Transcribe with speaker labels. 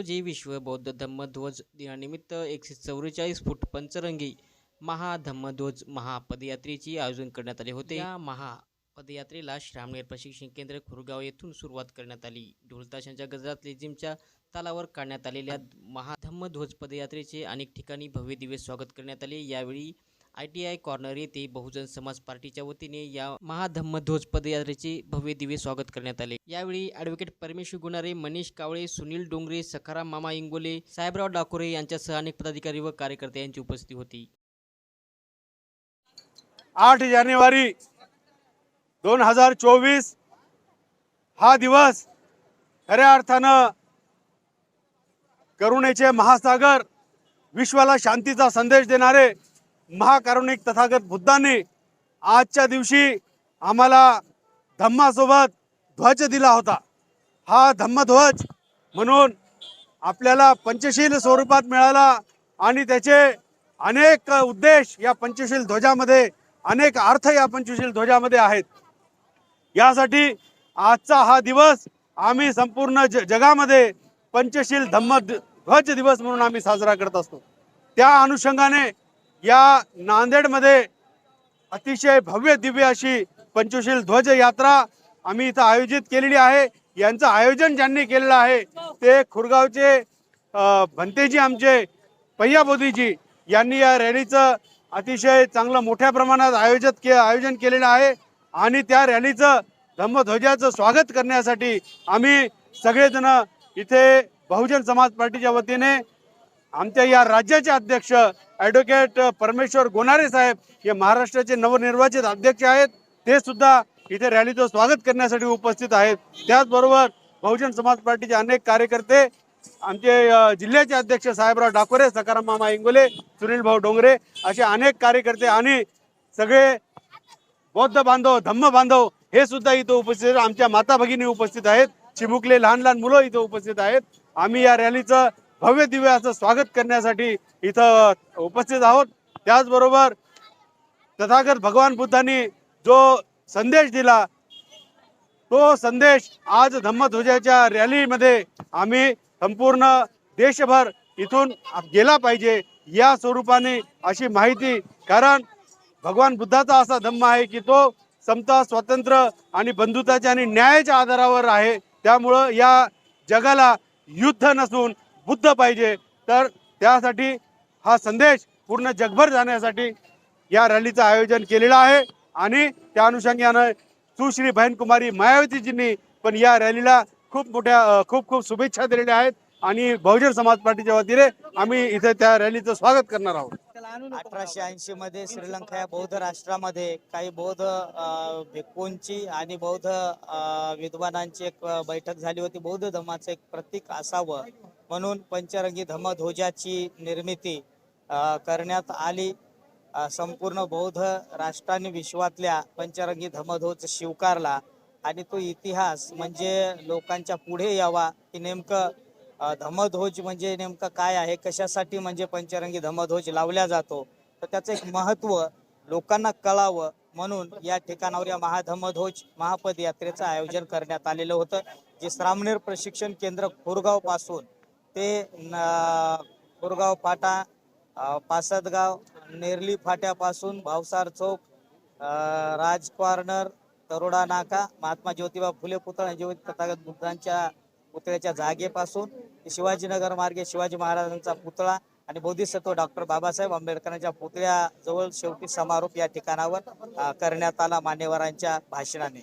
Speaker 1: रोजी विश्व बौद्ध धम्मध्वज दिनानिमित्त एकशे चौवेचाळीस फूट पंचरंगी महाधम्मध्वज महापदयात्रेचे आयोजन करण्यात आले होते. या महापदयात्रेला श्रामणेर प्रशिक्षण केंद्र खुरगाव येथून सुरुवात करण्यात आली. ढोलताशांच्या गजरात लेझिमच्या तालावर काढण्यात आलेल्या महाधम्मध्वज पदयात्रेचे अनेक ठिकाणी भव्य दिव्य स्वागत करण्यात आले. यावेळी आय टी आय कॉर्नर येथे बहुजन समाज पार्टीच्या वतीने या महाधम्मध्वज पदयात्रेचे भव्य दिव्य स्वागत करण्यात आले. यावेळी ॲडव्होकेट परमेश्वर गुणारे मनीष कावळे सुनील डोंगरे सखाराम मामा इंगोले साहेबराव डाकोरे यांच्यासह अनेक पदाधिकारी व कार्यकर्ते यांची उपस्थिती होती.
Speaker 2: आठ जानेवारी दोन हजार चोवीस हा दिवस खऱ्या अर्थानं करुणेचे महासागर विश्वाला शांतीचा संदेश देणारे महाकारुणिक तथागत बुद्धांनी आजच्या दिवशी आम्हाला धम्मासोबत ध्वज दिला होता. हा धम्मध्वज म्हणून आपल्याला पंचशील स्वरूपात मिळाला आणि त्याचे अनेक उद्देश या पंचशील ध्वजामध्ये अनेक अर्थ या पंचशील ध्वजामध्ये आहेत. यासाठी आजचा हा दिवस आम्ही संपूर्ण ज जगामध्ये पंचशील धम्म ध्वज दिवस म्हणून आम्ही साजरा करत असतो. त्या अनुषंगाने या नांदेडमध्ये अतिशय भव्य दिव्य अशी पंचशील ध्वज यात्रा आम्ही इथं आयोजित केलेली आहे. यांचं आयोजन ज्यांनी केलेलं आहे ते खुरगावचे भंतेजी आमचे पहिया बोधीजी यांनी या रॅलीचं अतिशय चांगलं मोठ्या प्रमाणात आयोजित के आयोजन केलेलं आहे आणि त्या रॅलीचं धम्मध्वजाचं स्वागत करण्यासाठी आम्ही सगळेजण इथे बहुजन समाज पार्टीच्या वतीने आमच्या या राज्याचे अध्यक्ष ॲडव्होकेट परमेश्वर गोनारे साहेब हे महाराष्ट्राचे नवनिर्वाचित अध्यक्ष आहेत. ते सुद्धा इथे रॅलीचं स्वागत करण्यासाठी उपस्थित आहेत. त्याचबरोबर बहुजन समाज पार्टीचे अनेक कार्यकर्ते आमचे जिल्ह्याचे अध्यक्ष साहेबराव डाकोरे सकाराम मामा इंगोले सुनील भाऊ डोंगरे असे अनेक कार्यकर्ते आणि सगळे बौद्ध बांधव धम्म बांधव हे सुद्धा इथं उपस्थित आमच्या माता भगिनी उपस्थित आहेत. चिमुकले लहान लहान मुलं इथं उपस्थित आहेत. आम्ही या रॅलीचं भव्य दिव्य असं स्वागत करण्यासाठी इथं उपस्थित आहोत. त्याचबरोबर तथागत भगवान बुद्धांनी जो संदेश दिला तो संदेश आज धम्मध्वजाच्या रॅलीमध्ये आम्ही संपूर्ण देशभर इथून गेला पाहिजे या स्वरूपाने अशी माहिती कारण भगवान बुद्धाचा असा धम्म आहे की तो समता स्वातंत्र्य आणि बंधुताच्या आणि न्यायाच्या आधारावर आहे. त्यामुळं या जगाला युद्ध नसून बुद्ध पाहिजे. तर त्यासाठी हा संदेश पूर्ण जगभर जाण्यासाठी या रॅलीचं आयोजन केलेलं आहे. आणि त्या अनुषंगानं सुश्री बहनकुमारी मायावतीजींनी पण या रॅलीला खूप मोठ्या खूप खूप शुभेच्छा दिलेल्या आहेत. आणि बहुजन समाज पार्टीच्या वतीने आम्ही इथे त्या रॅलीचं स्वागत करणार आहोत.
Speaker 3: अठराशे ऐंशी मध्ये श्रीलंका या बौद्ध राष्ट्रामध्ये काही बौद्ध अ, भिक्खूंची आणि बौद्ध विद्वानांची एक बैठक झाली होती. बौद्ध धर्माचं एक प्रतीक असावं म्हणून पंचरंगी धम्मध्वजाची निर्मिती करण्यात आली. संपूर्ण बौद्ध राष्ट्राने विश्वातल्या पंचरंगी धम्मध्वज स्वीकारला. आणि तो इतिहास म्हणजे लोकांच्या पुढे यावा की नेमकं धमध्वज धम्मध्वज म्हणजे नेमकं काय आहे कशासाठी म्हणजे पंचरंगी धम्मध्वज लावला जातो. तर त्याचं एक महत्त्व लोकांना कळावं म्हणून या ठिकाणावर या महाधम्मध्वज महापदयात्रेचं आयोजन करण्यात आलेलं होतं जे श्रामनेर प्रशिक्षण केंद्र कोरगावपासून ते न- फाटा पासदगाव नेरली फाट्यापासून भावसार चौक राज कॉर्नर तरोडा नाका महात्मा ज्योतिबा फुले पुतळा ज्योती तथागत बुद्धांच्या पुतळ्याच्या जागेपासून शिवाजीनगर मार्गे शिवाजी महाराजांचा पुतळा आणि बोधिसत्व डॉक्टर बाबासाहेब आंबेडकरांच्या पुतळ्याजवळ शेवटी समारोप या ठिकाणावर करण्यात आला मान्यवरांच्या भाषणाने.